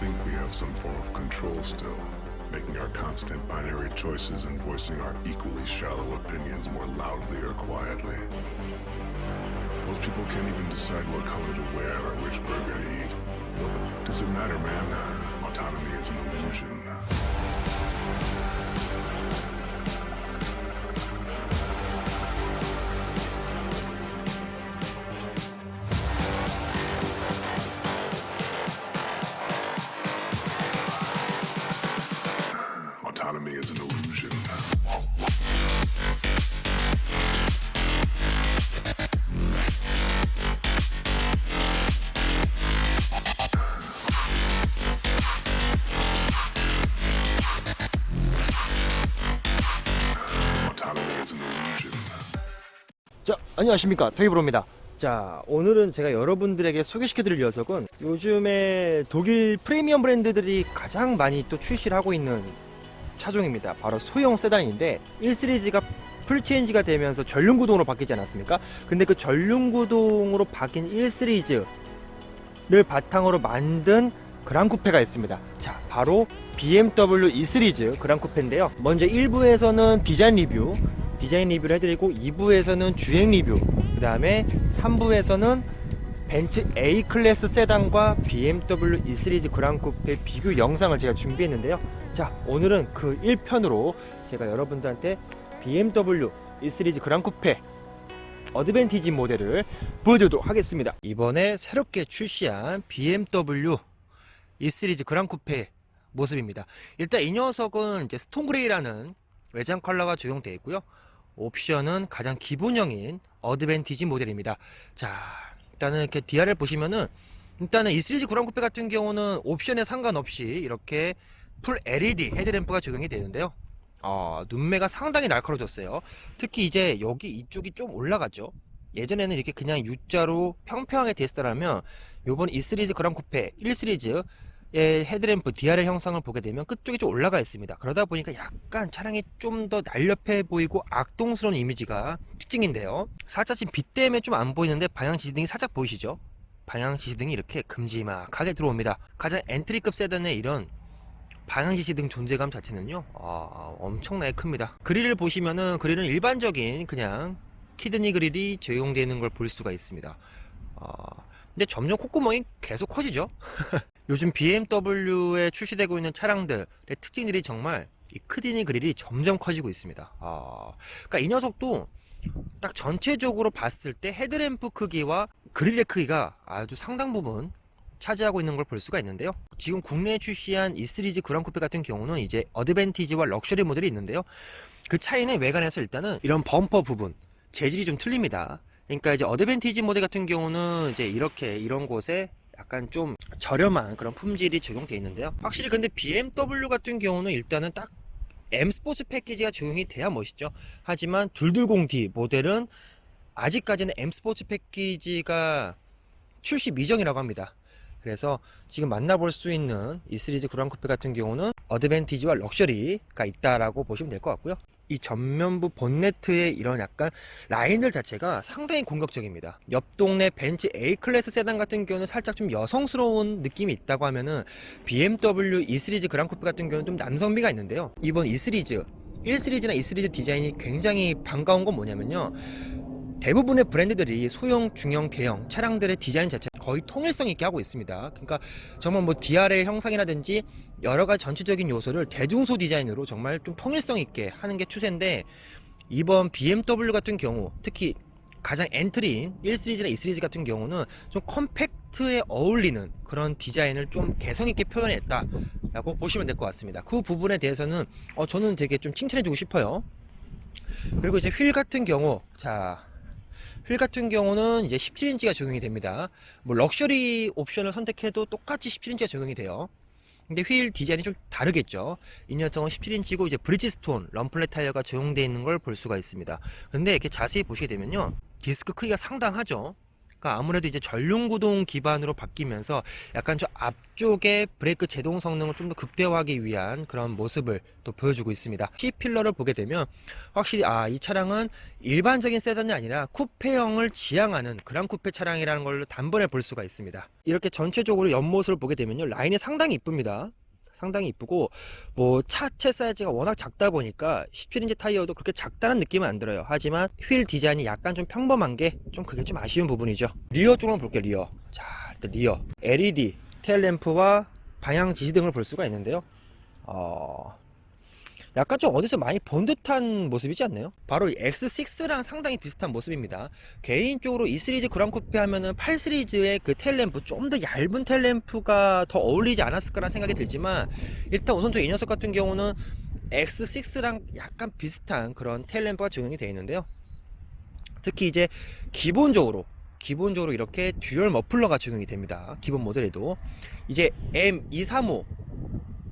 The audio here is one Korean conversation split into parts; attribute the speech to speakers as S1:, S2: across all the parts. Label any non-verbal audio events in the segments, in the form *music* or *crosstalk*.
S1: think we have some form of control still, making our constant binary choices and voicing our equally shallow opinions more loudly or quietly. Most people can't even decide what color to wear or which burger to eat. Does it matter, man? Autonomy is an illusion.
S2: 안녕하십니까. 토이브로입니다. 자, 오늘은 제가 여러분들에게 소개시켜 드릴 녀석은 요즘에 독일 프리미엄 브랜드들이 가장 많이 또 출시를 하고 있는 차종입니다. 바로 소형 세단인데 1 시리즈가 풀체인지가 되면서 전륜구동으로 바뀌지 않았습니까? 근데 그 전륜구동으로 바뀐 1 시리즈를 바탕으로 만든 그랑 쿠페가 있습니다. 자, 바로 BMW 2 시리즈 그랑 쿠페인데요. 먼저 1부에서는 디자인 리뷰, 디자인 리뷰를 해드리고 2부에서는 주행 리뷰, 그 다음에 3부에서는 벤츠 A 클래스 세단과 BMW 2 시리즈 그랑 쿠페 비교 영상을 제가 준비했는데요. 자, 오늘은 그 1편으로 제가 여러분들한테 BMW 2 시리즈 그랑 쿠페 어드밴티지 모델을 보여드리도록 하겠습니다. 이번에 새롭게 출시한 BMW 2 시리즈 그랑 쿠페 모습입니다. 일단 이 녀석은 이제 스톤 그레이라는 외장 컬러가 적용되어 있고요. 옵션은 가장 기본형인 어드밴티지 모델입니다. 자, 일단은 이렇게 DR을 보시면은 일단은 이 시리즈 그랑 쿠페 같은 경우는 옵션에 상관없이 이렇게 풀 LED 헤드램프가 적용이 되는데요. 어, 눈매가 상당히 날카로워졌어요. 특히 이제 여기 이쪽이 좀 올라갔죠. 예전에는 이렇게 그냥 U자로 평평하게 됐더라면 요번 이 시리즈 그랑 쿠페 1 시리즈의 헤드램프 DRL 형상을 보게 되면 끝쪽이 좀 올라가 있습니다. 그러다 보니까 약간 차량이 좀 더 날렵해 보이고 악동스러운 이미지가 특징인데요. 살짝 지금 빛 때문에 좀 안 보이는데 방향 지시등이 살짝 보이시죠? 방향 지시등이 이렇게 금지막하게 들어옵니다. 가장 엔트리급 세단의 이런 방향 지시등 존재감 자체는요, 아, 엄청나게 큽니다. 그릴을 보시면은 그릴은 일반적인 그냥 키드니 그릴이 적용되는 걸 볼 수가 있습니다. 아, 근데 점점 콧구멍이 계속 커지죠? *laughs* 요즘 BMW에 출시되고 있는 차량들의 특징들이 정말 이 크디니 그릴이 점점 커지고 있습니다. 아, 그러니까 이 녀석도 딱 전체적으로 봤을 때 헤드램프 크기와 그릴의 크기가 아주 상당 부분 차지하고 있는 걸 볼 수가 있는데요. 지금 국내에 출시한 이 시리즈 그랑 쿠페 같은 경우는 이제 어드밴티지와 럭셔리 모델이 있는데요. 그 차이는 외관에서 일단은 이런 범퍼 부분 재질이 좀 틀립니다. 그러니까 이제 어드밴티지 모델 같은 경우는 이제 이렇게 이런 곳에 약간 좀 저렴한 그런 품질이 적용되어 있는데요. 확실히 근데 BMW 같은 경우는 일단은 딱 M 스포츠 패키지가 적용이 돼야 멋있죠. 하지만 220D 모델은 아직까지는 M 스포츠 패키지가 출시 미정이라고 합니다. 그래서 지금 만나볼 수 있는 이 시리즈 그랑 쿠페 같은 경우는 어드밴티지와 럭셔리가 있다라고 보시면 될 것 같고요. 이 전면부 본네트의 이런 약간 라인들 자체가 상당히 공격적입니다. 옆 동네 벤츠 A 클래스 세단 같은 경우는 살짝 좀 여성스러운 느낌이 있다고 하면은 BMW E 시리즈 그랑 쿠페 같은 경우는 좀 남성미가 있는데요. 이번 E 시리즈 1 시리즈나 2 시리즈 디자인이 굉장히 반가운 건 뭐냐면요. 대부분의 브랜드들이 소형, 중형, 대형 차량들의 디자인 자체 거의 통일성 있게 하고 있습니다. 그러니까 정말 뭐 DRL 형상이라든지 여러 가지 전체적인 요소를 대중소 디자인으로 정말 좀 통일성 있게 하는 게 추세인데 이번 BMW 같은 경우 특히 가장 엔트리인 1 시리즈나 2 시리즈 같은 경우는 좀 컴팩트에 어울리는 그런 디자인을 좀 개성 있게 표현했다라고 보시면 될 것 같습니다. 그 부분에 대해서는 어, 저는 되게 좀 칭찬해주고 싶어요. 그리고 이제 휠 같은 경우 자. 휠 같은 경우는 이제 17인치가 적용이 됩니다. 뭐 럭셔리 옵션을 선택해도 똑같이 17인치가 적용이 돼요. 근데 휠 디자인이 좀 다르겠죠. 이 녀석은 17인치고 이제 브리지스톤 럼플렛 타이어가 적용되어 있는 걸 볼 수가 있습니다. 근데 이렇게 자세히 보시게 되면요. 디스크 크기가 상당하죠. 그러니까 아무래도 이제 전륜 구동 기반으로 바뀌면서 약간 좀 앞쪽에 브레이크 제동 성능을 좀 더 극대화하기 위한 그런 모습을 또 보여주고 있습니다. C 필러를 보게 되면 확실히 아 이 차량은 일반적인 세단이 아니라 쿠페형을 지향하는 그란 쿠페 차량이라는 걸 단번에 볼 수가 있습니다. 이렇게 전체적으로 옆모습을 보게 되면요 라인이 상당히 이쁩니다. 상당히 이쁘고 뭐 차체 사이즈가 워낙 작다 보니까 17인치 타이어도 그렇게 작다는 느낌은 안 들어요. 하지만 휠 디자인이 약간 좀 평범한 게 좀 그게 좀 아쉬운 부분이죠. 리어 쪽으로 볼게요. 리어. 자, 일단 리어. LED 테일램프와 방향 지시등을 볼 수가 있는데요. 어, 약간 좀 어디서 많이 본 듯한 모습이지 않나요? 바로 이 X6랑 상당히 비슷한 모습입니다. 개인적으로 이 시리즈 그랑 쿠페 하면은 8 시리즈의 그 테일램프 좀 더 얇은 테일램프가 더 어울리지 않았을까라는 생각이 들지만 일단 우선 저이 녀석 같은 경우는 X6랑 약간 비슷한 그런 테일램프가 적용이 되어 있는데요. 특히 이제 기본적으로 기본적으로 이렇게 듀얼 머플러가 적용이 됩니다. 기본 모델에도 이제 M235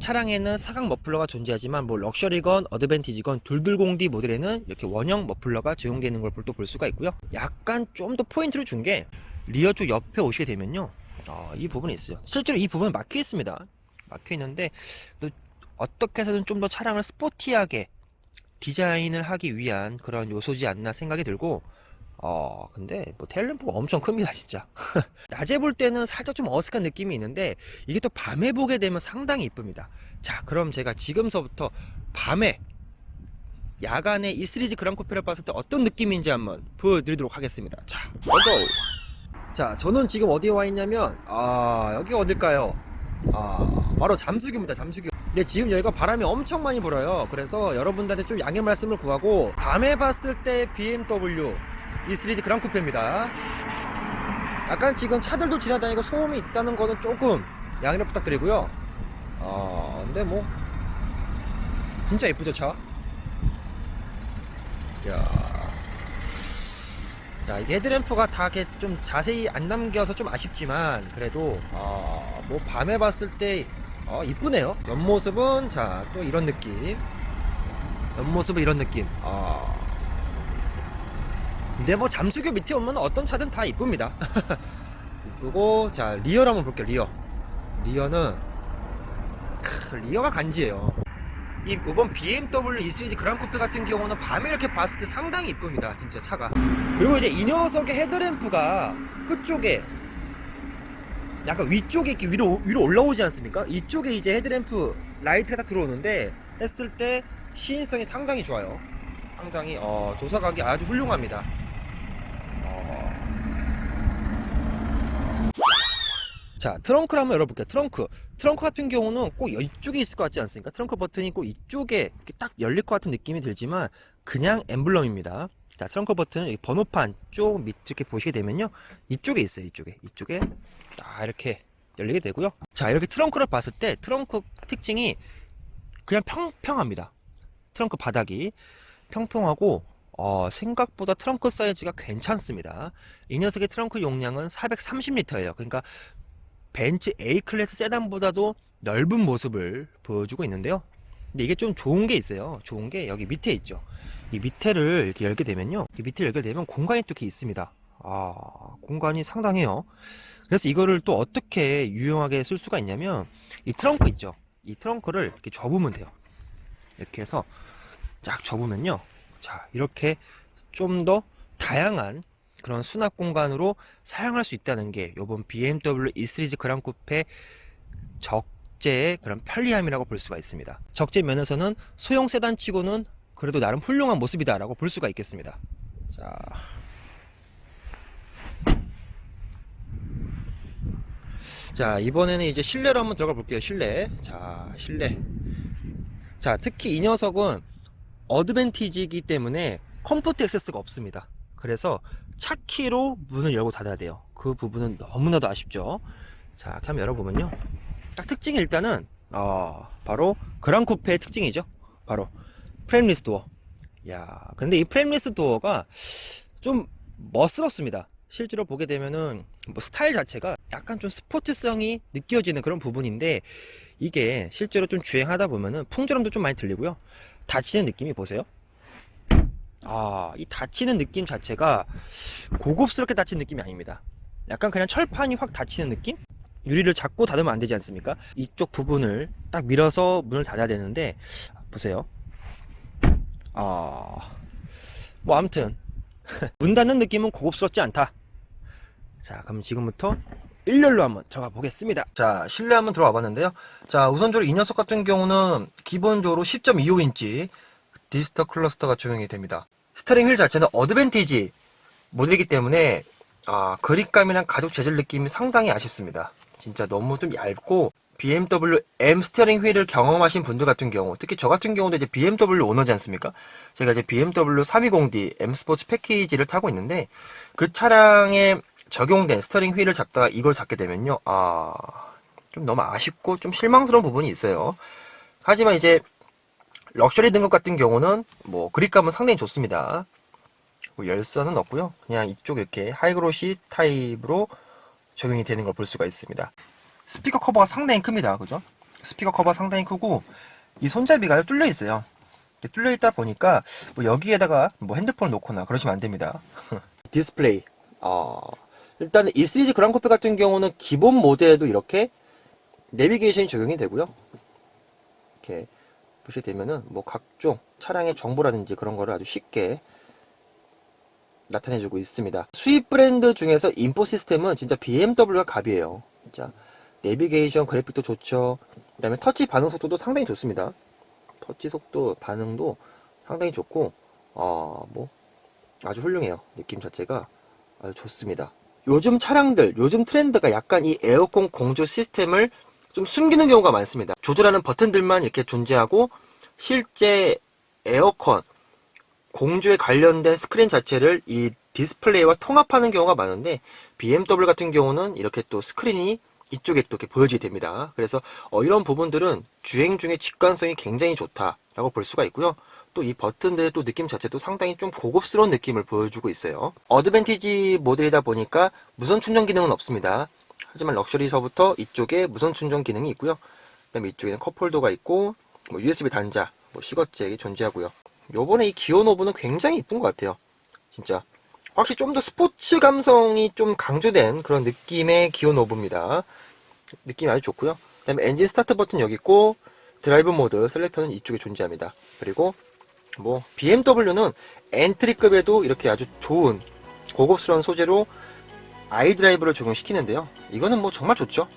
S2: 차량에는 사각 머플러가 존재하지만 뭐 럭셔리건 어드밴티지건 둘둘공디 모델에는 이렇게 원형 머플러가 적용되는 걸 또 볼 수가 있고요. 약간 좀 더 포인트를 준 게 리어 쪽 옆에 오시게 되면요. 어, 이 부분이 있어요. 실제로 이 부분은 막혀 있습니다. 막혀 있는데 또 어떻게 해서든 좀 더 차량을 스포티하게 디자인을 하기 위한 그런 요소지 않나 생각이 들고 어 근데 뭐 테일램프가 엄청 큽니다 진짜. *laughs* 낮에 볼 때는 살짝 좀 어색한 느낌이 있는데 이게 또 밤에 보게 되면 상당히 이쁩니다. 자 그럼 제가 지금서부터 밤에 야간에 이 시리즈 그랑코페를 봤을 때 어떤 느낌인지 한번 보여드리도록 하겠습니다. 자 고고! 자 저는 지금 어디에 와 있냐면 아 여기 어딜까요? 아 바로 잠수교입니다 잠수교. 근데 지금 여기가 바람이 엄청 많이 불어요. 그래서 여러분들한테 좀 양해 말씀을 구하고 밤에 봤을 때 BMW 이 시리즈 그랑 쿠페입니다 약간 지금 차들도 지나다니고 소음이 있다는 거는 조금 양해 부탁드리고요 아 근데 뭐 진짜 예쁘죠 차 야. 자, 이게 헤드램프가 다 이렇게 좀 자세히 안 남겨서 좀 아쉽지만, 그래도, 아, 뭐, 밤에 봤을 때, 어, 이쁘네요. 옆모습은, 자, 또 이런 느낌. 옆모습은 이런 느낌. 아. 근데 뭐, 잠수교 밑에 오면 어떤 차든 다 이쁩니다. *laughs* 이쁘고, 자, 리어를 한번 볼게요, 리어. 리어는, 크, 리어가 간지예요. 이 이번 BMW E 시리즈 그랑 쿠페 같은 경우는 밤에 이렇게 봤을 때 상당히 이쁩니다 진짜 차가 그리고 이제 이 녀석의 헤드램프가 끝쪽에 약간 위쪽에 이렇게 위로 위로 올라오지 않습니까? 이쪽에 이제 헤드램프 라이트가 딱 들어오는데 했을 때 시인성이 상당히 좋아요 상당히 어, 조사각이 아주 훌륭합니다 어. 자 트렁크를 한번 열어볼게요 트렁크 트렁크 같은 경우는 꼭 이쪽에 있을 것 같지 않습니까? 트렁크 버튼이 꼭 이쪽에 딱 열릴 것 같은 느낌이 들지만 그냥 엠블럼입니다. 자, 트렁크 버튼은 이 번호판 쪽 밑 이렇게 보시게 되면요. 이쪽에 있어요. 이쪽에. 이쪽에 딱 이렇게 열리게 되고요. 자, 이렇게 트렁크를 봤을 때 트렁크 특징이 그냥 평평합니다. 트렁크 바닥이 평평하고 어, 생각보다 트렁크 사이즈가 괜찮습니다. 이 녀석의 트렁크 용량은 430리터예요. 그러니까 벤츠 A 클래스 세단보다도 넓은 모습을 보여주고 있는데요. 근데 이게 좀 좋은 게 있어요. 좋은 게 여기 밑에 있죠. 이 밑에를 이렇게 열게 되면요. 이 밑에를 열게 되면 공간이 또 이렇게 있습니다. 아, 공간이 상당해요. 그래서 이거를 또 어떻게 유용하게 쓸 수가 있냐면 이 트렁크 있죠. 이 트렁크를 이렇게 접으면 돼요. 이렇게 해서 쫙 접으면요. 자, 이렇게 좀 더 다양한 그런 수납 공간으로 사용할 수 있다는 게 이번 BMW E 시리즈 그랑 쿠페 적재의 그런 편리함이라고 볼 수가 있습니다. 적재 면에서는 소형 세단치고는 그래도 나름 훌륭한 모습이다라고 볼 수가 있겠습니다. 자. 자, 이번에는 이제 실내로 한번 들어가 볼게요. 실내. 자, 실내. 자, 특히 이 녀석은 어드밴티지이기 때문에 컴포트 액세스가 없습니다. 그래서 차 키로 문을 열고 닫아야 돼요. 그 부분은 너무나도 아쉽죠. 자, 이렇게 한번 열어보면요. 딱 특징이 일단은, 어, 바로 그랑 쿠페의 특징이죠. 바로 프레임리스 도어. 야, 근데 이 프레임리스 도어가 좀 멋스럽습니다. 실제로 보게 되면은 뭐 스타일 자체가 약간 좀 스포츠성이 느껴지는 그런 부분인데 이게 실제로 좀 주행하다 보면은 풍조음도 좀 많이 들리고요. 닫히는 느낌이 보세요. 아, 이 닫히는 느낌 자체가 고급스럽게 닫힌 느낌이 아닙니다. 약간 그냥 철판이 확 닫히는 느낌? 유리를 잡고 닫으면 안 되지 않습니까? 이쪽 부분을 딱 밀어서 문을 닫아야 되는데, 보세요. 아, 뭐, 아무튼. *laughs* 문 닫는 느낌은 고급스럽지 않다. 자, 그럼 지금부터 일렬로 한번 들어가 보겠습니다. 자, 실내 한번 들어와 봤는데요. 자, 우선적으로 이 녀석 같은 경우는 기본적으로 10.25인치 디스터 클러스터가 적용이 됩니다. 스터링 휠 자체는 어드밴티지 모델이기 때문에 아, 그립감이랑 가죽 재질 느낌이 상당히 아쉽습니다. 진짜 너무 좀 얇고 BMW M 스티어링 휠을 경험하신 분들 같은 경우, 특히 저 같은 경우도 이제 BMW 오너지 않습니까? 제가 이제 BMW 320D M 스포츠 패키지를 타고 있는데 그 차량에 적용된 스티어링 휠을 잡다가 이걸 잡게 되면요, 아, 좀 너무 아쉽고 좀 실망스러운 부분이 있어요. 하지만 이제 럭셔리 등급 같은 경우는 뭐 그립감은 상당히 좋습니다. 뭐 열선은 없고요. 그냥 이쪽 이렇게 하이그로시 타입으로 적용이 되는 걸 볼 수가 있습니다. 스피커 커버가 상당히 큽니다. 그죠? 스피커 커버가 상당히 크고 이 손잡이가 뚫려 있어요. 뚫려 있다 보니까 뭐 여기에다가 뭐 핸드폰을 놓거나 그러시면 안 됩니다. *laughs* 디스플레이. 어, 일단 이 시리즈 그랑코페 같은 경우는 기본 모델에도 이렇게 내비게이션이 적용이 되고요. 이렇게 보시게 되면은 뭐 각종 차량의 정보라든지 그런 거를 아주 쉽게 나타내주고 있습니다. 수입 브랜드 중에서 인포 시스템은 진짜 BMW가 갑이에요. 진짜 내비게이션 그래픽도 좋죠. 그 다음에 터치 반응 속도도 상당히 좋습니다. 터치 속도 반응도 상당히 좋고 어 뭐 아주 훌륭해요. 느낌 자체가 아주 좋습니다. 요즘 차량들, 요즘 트렌드가 약간 이 에어컨 공조 시스템을 좀 숨기는 경우가 많습니다. 조절하는 버튼들만 이렇게 존재하고 실제 에어컨 공조에 관련된 스크린 자체를 이 디스플레이와 통합하는 경우가 많은데 BMW 같은 경우는 이렇게 또 스크린이 이쪽에 또 이렇게 보여지게 됩니다. 그래서 어, 이런 부분들은 주행 중에 직관성이 굉장히 좋다라고 볼 수가 있고요. 또 이 버튼들의 또 느낌 자체도 상당히 좀 고급스러운 느낌을 보여주고 있어요. 어드밴티지 모델이다 보니까 무선 충전 기능은 없습니다. 하지만 럭셔리서부터 이쪽에 무선 충전 기능이 있고요. 그다음에 이쪽에는 컵홀더가 있고 뭐 USB 단자, 뭐 시거잭이 존재하고요. 요번에 이 기어 노브는 굉장히 이쁜 것 같아요. 진짜. 확실히 좀 더 스포츠 감성이 좀 강조된 그런 느낌의 기어 노브입니다. 느낌이 아주 좋고요. 그다음에 엔진 스타트 버튼 여기 있고 드라이브 모드 셀렉터는 이쪽에 존재합니다. 그리고 뭐 BMW는 엔트리급에도 이렇게 아주 좋은 고급스러운 소재로 아이드라이브를 적용시키는데요. 이거는 뭐 정말 좋죠.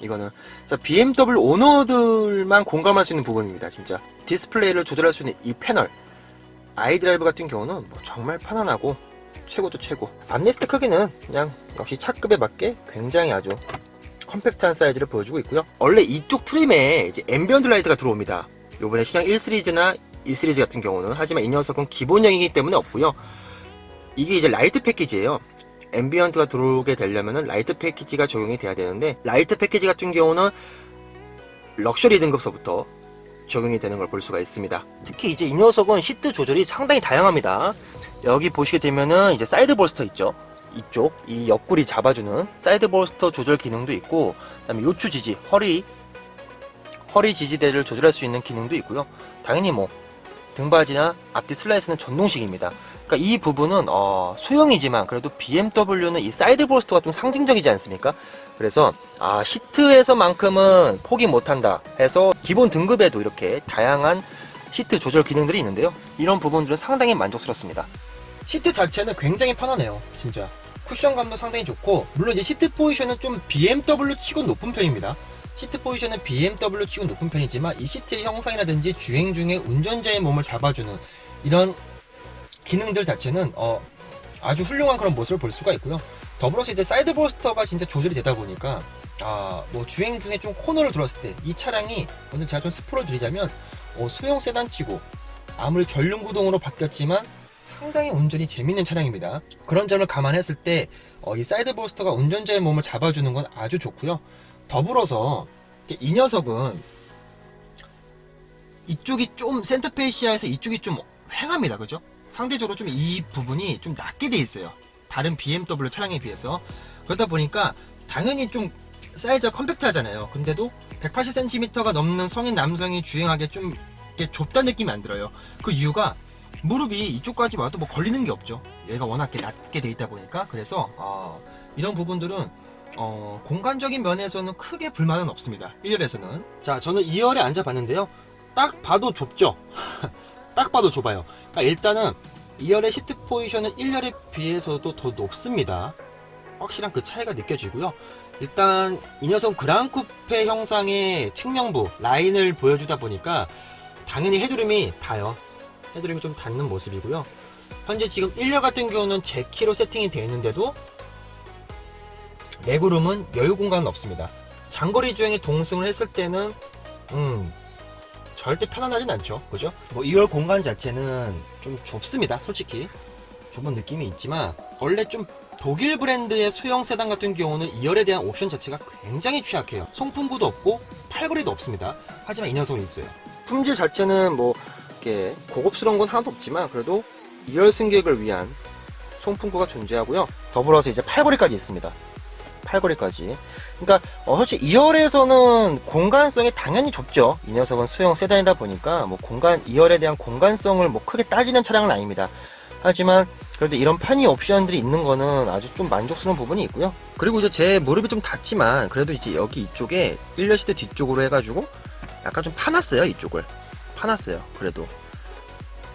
S2: 이거는 자 BMW 오너들만 공감할 수 있는 부분입니다. 진짜 디스플레이를 조절할 수 있는 이 패널 아이드라이브 같은 경우는 뭐 정말 편안하고 최고죠 최고. 암레스트 크기는 그냥 역시 차급에 맞게 굉장히 아주 컴팩트한 사이즈를 보여주고 있고요. 원래 이쪽 트림에 이제 앰비언트 라이트가 들어옵니다. 요번에 시장 1 시리즈나 2 시리즈 같은 경우는 하지만 이 녀석은 기본형이기 때문에 없고요. 이게 이제 라이트 패키지예요. 앰비언트가 들어오게 되려면 라이트 패키지가 적용이 돼야 되는데 라이트 패키지 같은 경우는 럭셔리 등급서부터 적용이 되는 걸 볼 수가 있습니다. 특히 이제 이 녀석은 시트 조절이 상당히 다양합니다. 여기 보시게 되면은 이제 사이드 볼스터 있죠. 이쪽 이 옆구리 잡아주는 사이드 볼스터 조절 기능도 있고 그다음에 요추 지지 허리 허리 지지대를 조절할 수 있는 기능도 있고요. 당연히 뭐 등받이나 앞뒤 슬라이스는 전동식입니다. 그러니까 이 부분은 어, 소형이지만 그래도 BMW는 이 사이드 볼스터가 좀 상징적이지 않습니까? 그래서 아 시트에서만큼은 포기 못한다 해서 기본 등급에도 이렇게 다양한 시트 조절 기능들이 있는데요. 이런 부분들은 상당히 만족스럽습니다. 시트 자체는 굉장히 편하네요. 진짜. 쿠션감도 상당히 좋고 물론 이제 시트 포지션은 좀 BMW 치고 높은 편입니다. 시트 포지션은 BMW 치고 높은 편이지만 이 시트의 형상이라든지 주행 중에 운전자의 몸을 잡아주는 이런 기능들 자체는 어, 아주 훌륭한 그런 모습을 볼 수가 있고요. 더불어서 이제 사이드 볼스터가 진짜 조절이 되다 보니까 아, 뭐 주행 중에 좀 코너를 들었을 때 이 차량이 오늘 제가 좀 스포를 드리자면 어, 소형 세단치고 아무리 전륜 구동으로 바뀌었지만 상당히 운전이 재밌는 차량입니다. 그런 점을 감안했을 때, 어, 이 사이드 볼스터가 운전자의 몸을 잡아주는 건 아주 좋고요. 더불어서 이 녀석은 이쪽이 좀 센터페시아에서 이쪽이 좀 횡합니다. 그죠? 상대적으로 좀 이 부분이 좀 낮게 돼 있어요. 다른 BMW 차량에 비해서. 그러다 보니까 당연히 좀 사이즈가 컴팩트하잖아요. 근데도 180cm가 넘는 성인 남성이 주행하기에 좀 이렇게 좁다는 느낌이 안 들어요. 그 이유가 무릎이 이쪽까지 와도 뭐 걸리는 게 없죠. 얘가 워낙 낮게 돼 있다 보니까 그래서 어, 이런 부분들은 어, 공간적인 면에서는 크게 불만은 없습니다. 1열에서는. 자, 저는 2열에 앉아봤는데요. 딱 봐도 좁죠? *laughs* 딱 봐도 좁아요. 그러니까 일단은 2열의 시트 포지션은 1열에 비해서도 더 높습니다. 확실한 그 차이가 느껴지고요. 일단 이 녀석 그랑 쿠페 형상의 측면부 라인을 보여주다 보니까 당연히 헤드룸이 닿아요. 헤드룸이 좀 닿는 모습이고요. 현재 지금 1열 같은 경우는 제 키로 세팅이 되어 있는데도 레그룸은 여유 공간은 없습니다. 장거리 주행에 동승을 했을 때는 음 절대 편안하진 않죠. 그죠? 뭐 2열 공간 자체는 좀 좁습니다. 솔직히 좁은 느낌이 있지만 원래 좀 독일 브랜드의 소형 세단 같은 경우는 2열에 대한 옵션 자체가 굉장히 취약해요. 송풍구도 없고 팔걸이도 없습니다. 하지만 이 녀석은 있어요. 품질 자체는 뭐 이렇게 고급스러운 건 하나도 없지만 그래도 2열 승객을 위한 송풍구가 존재하고요. 더불어서 이제 팔걸이까지 있습니다. 팔걸이까지. 그러니까 어, 솔직히 2열에서는 공간성이 당연히 좁죠. 이 녀석은 소형 세단이다 보니까 뭐 공간 2열에 대한 공간성을 뭐 크게 따지는 차량은 아닙니다. 하지만 그래도 이런 편의 옵션들이 있는 거는 아주 좀 만족스러운 부분이 있고요. 그리고 이제 제 무릎이 좀 닿지만 그래도 이제 여기 이쪽에 1열 시트 뒤쪽으로 해가지고 약간 좀 파놨어요 이쪽을 파놨어요. 그래도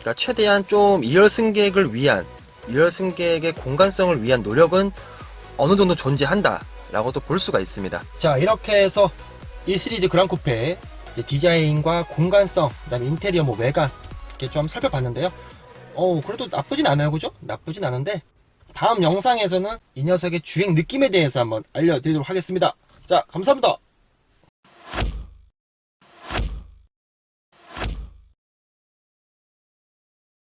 S2: 그러니까 최대한 좀 2열 승객을 위한 2열 승객의 공간성을 위한 노력은 어느 정도 존재한다라고도 볼 수가 있습니다. 자 이렇게 해서 이 시리즈 그랑 쿠페 디자인과 공간성, 그다음에 인테리어 뭐 외관 이렇게 좀 살펴봤는데요. 어 그래도 나쁘진 않아요, 그죠? 나쁘진 않은데 다음 영상에서는 이 녀석의 주행 느낌에 대해서 한번 알려드리도록 하겠습니다. 자 감사합니다.